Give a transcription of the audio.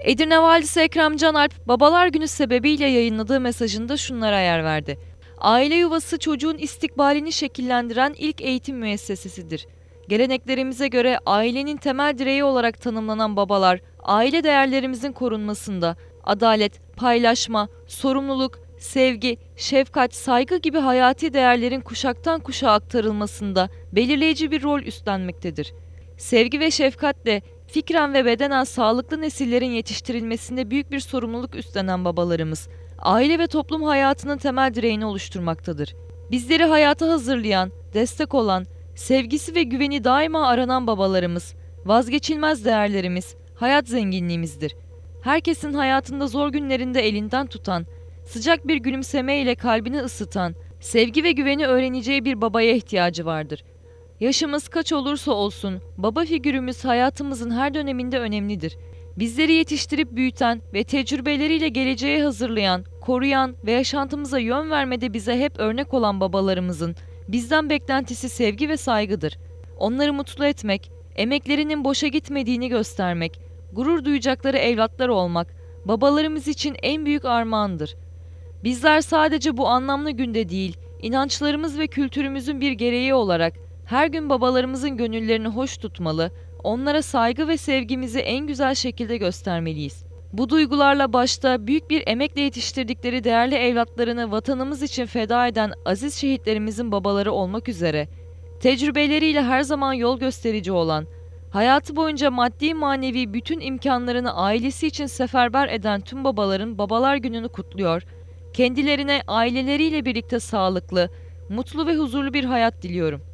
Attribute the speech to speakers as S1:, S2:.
S1: Edirne Valisi Ekrem Canalp, Babalar Günü sebebiyle yayınladığı mesajında şunlara yer verdi. Aile yuvası çocuğun istikbalini şekillendiren ilk eğitim müessesesidir. Geleneklerimize göre ailenin temel direği olarak tanımlanan babalar, aile değerlerimizin korunmasında, adalet, paylaşma, sorumluluk, sevgi, şefkat, saygı gibi hayati değerlerin kuşaktan kuşağa aktarılmasında belirleyici bir rol üstlenmektedir. Sevgi ve şefkatle fikren ve bedenen sağlıklı nesillerin yetiştirilmesinde büyük bir sorumluluk üstlenen babalarımız, aile ve toplum hayatının temel direğini oluşturmaktadır. Bizleri hayata hazırlayan, destek olan, sevgisi ve güveni daima aranan babalarımız, vazgeçilmez değerlerimiz, hayat zenginliğimizdir. Herkesin hayatında zor günlerinde elinden tutan, sıcak bir gülümseme ile kalbini ısıtan, sevgi ve güveni öğreneceği bir babaya ihtiyacı vardır. Yaşımız kaç olursa olsun baba figürümüz hayatımızın her döneminde önemlidir. Bizleri yetiştirip büyüten ve tecrübeleriyle geleceğe hazırlayan, koruyan ve yaşantımıza yön vermede bize hep örnek olan babalarımızın bizden beklentisi sevgi ve saygıdır. Onları mutlu etmek, emeklerinin boşa gitmediğini göstermek, gurur duyacakları evlatlar olmak babalarımız için en büyük armağandır. Bizler sadece bu anlamlı günde değil, inançlarımız ve kültürümüzün bir gereği olarak her gün babalarımızın gönüllerini hoş tutmalı, onlara saygı ve sevgimizi en güzel şekilde göstermeliyiz. Bu duygularla başta büyük bir emekle yetiştirdikleri değerli evlatlarını vatanımız için feda eden aziz şehitlerimizin babaları olmak üzere, tecrübeleriyle her zaman yol gösterici olan, hayatı boyunca maddi manevi bütün imkanlarını ailesi için seferber eden tüm babaların Babalar Günü'nü kutluyor, kendilerine aileleriyle birlikte sağlıklı, mutlu ve huzurlu bir hayat diliyorum.